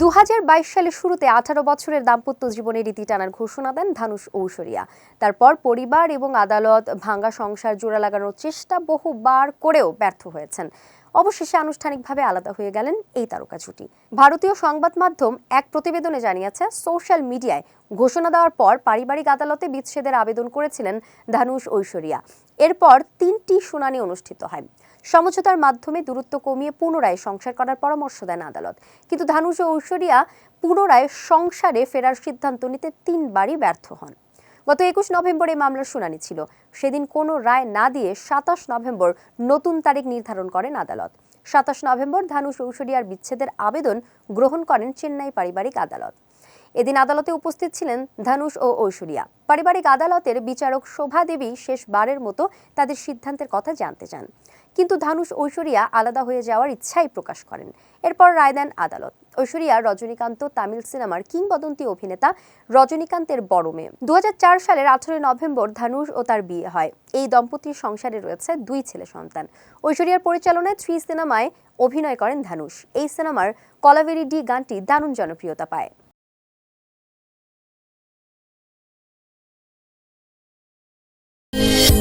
দু হাজার বাইশ সালের শুরুতে আঠারো বছরের দাম্পত্য জীবনে রীতি টানার ঘোষণা দেন ধানুষ ঔশরিয়া। তারপর পরিবার এবং আদালত ভাঙ্গা সংসার জোড়া লাগানোর চেষ্টা বহুবার করেও ব্যর্থ হয়েছেন। অবশেষে আনুষ্ঠানিকভাবে আলাদা হয়ে গেলেন এই তারকা জুটি। ভারতীয় সংবাদ মাধ্যম এক প্রতিবেদনে জানিয়েছে, সোশ্যাল মিডিয়ায় ঘোষণা দেওয়ার পর পারিবারিক আদালতে বিচ্ছেদের আবেদন করেছিলেন ধানুষ ঐশ্বরিয়া। এরপর তিনটি শুনানি অনুষ্ঠিত হয়। সমঝোতার মাধ্যমে দূরত্ব কমিয়ে পুনরায় সংসার করার পরামর্শ দেন আদালত। কিন্তু ধানুষ ও ঐশ্বরিয়া পুনরায় সংসারে ফেরার সিদ্ধান্ত নিতে তিনবারই ব্যর্থ হন। গত একুশ নভেম্বর এই মামলার শুনানি ছিল। সেদিন কোনো রায় না দিয়ে সাতাশ নভেম্বর নতুন তারিখ নির্ধারণ করেন আদালত। সাতাশ নভেম্বর ধানুষ ঔষধিয়ার বিচ্ছেদের আবেদন গ্রহণ করেন চেন্নাই পারিবারিক আদালত। এদিন আদালতে উপস্থিত ছিলেন ধানুষ ও ঐশ্বরিয়া। পারিবারিক আদালতের বিচারক শোভা দেবী শেষবারের মতো তাদের সিদ্ধান্তের কথা জানতে চান। কিন্তু ধানুষ ঐশ্বরিয়া আলাদা হয়ে যাওয়ার ইচ্ছাই প্রকাশ করেন। এরপর রায় দেন আদালত। ঐশ্বরিয়া রজনীকান্ত তামিল সিনেমার কিংবদন্তি অভিনেতা রজনীকান্তের বড় মেয়ে। দু হাজার চার সালের আঠারোই নভেম্বর ধানুষ ও তার বিয়ে হয়। এই দম্পতির সংসারে রয়েছে দুই ছেলে সন্তান। ঐশ্বরিয়ার পরিচালনায় থ্রি সিনেমায় অভিনয় করেন ধানুষ এই সিনেমার কলাভেরি ডি গানটি দারুণ জনপ্রিয়তা পায়। Yeah.